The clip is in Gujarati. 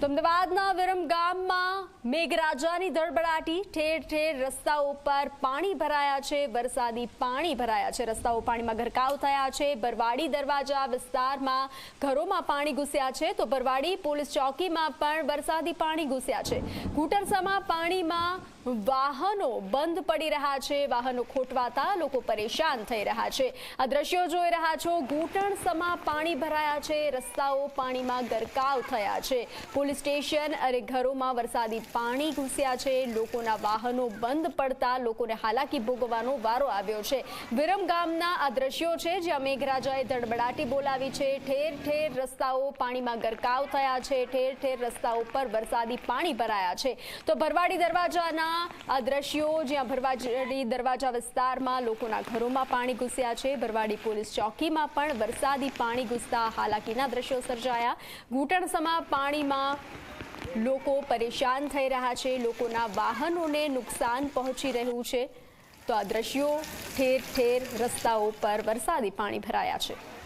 તો અમદાવાદના વિરમ ગામમાં મેઘરાજાની ધડબડાટી ઠેર ઠેર રસ્તાઓ પર પાણી ભરાયા છે. વરસાદી પાણી ભરાયા છે. રસ્તાઓ પાણીમાં ગરકાવ થયા છે. બરવાડી દરવાજા વિસ્તારમાં ઘરોમાં પાણી ઘૂસ્યા છે. તો બરવાડી પોલીસ ચોકીમાં પણ વરસાદી પાણી ઘૂસ્યા છે. ઘૂંટરસામાં પાણીમાં વાહનો બંધ પડી રહ્યા છે. વાહનો ખોટવાતા લોકો પરેશાન થઈ રહ્યા છે. આ દ્રશ્યો જોઈ રહ્યા છો. ઘૂંટણસમાં પાણી ભરાયા છે. રસ્તાઓ પાણીમાં ગરકાવ થયા છે. પોલીસ સ્ટેશન અને ઘરોમાં વરસાદી પાણી ઘૂસ્યા છે, લોકોના વાહનો બંધ પડતા લોકોને હાલાકી ભોગવવાનો વારો આવ્યો છે. વિરમ ગામના આ દ્રશ્યો છે, જ્યાં મેઘરાજાએ ધડબડાટી બોલાવી છે. ઠેર ઠેર રસ્તાઓ પાણીમાં ગરકાવ થયા છે. ઠેર ઠેર રસ્તાઓ પર વરસાદી પાણી ભરાયા છે. તો ભરવાડી દરવાજાના આ દ્રશ્યો, જ્યાં ભરવાડી દરવાજા વિસ્તારમાં લોકોના ઘરોમાં પાણી ઘૂસ્યા છે. ભરવાડી પોલીસ ચોકીમાં પણ વરસાદી પાણી ઘૂસતા હાલાકીના દ્રશ્યો સર્જાયા. ઘૂંટણસમા પાણીમાં લોકો પરેશાન થઈ રહ્યા છે, લોકોના વાહનોને નુકસાન પહોંચી રહ્યું છે. તો આ દ્રશ્યો ઠેર ઠેર રસ્તાઓ પર વરસાદી પાણી ભરાયા છે.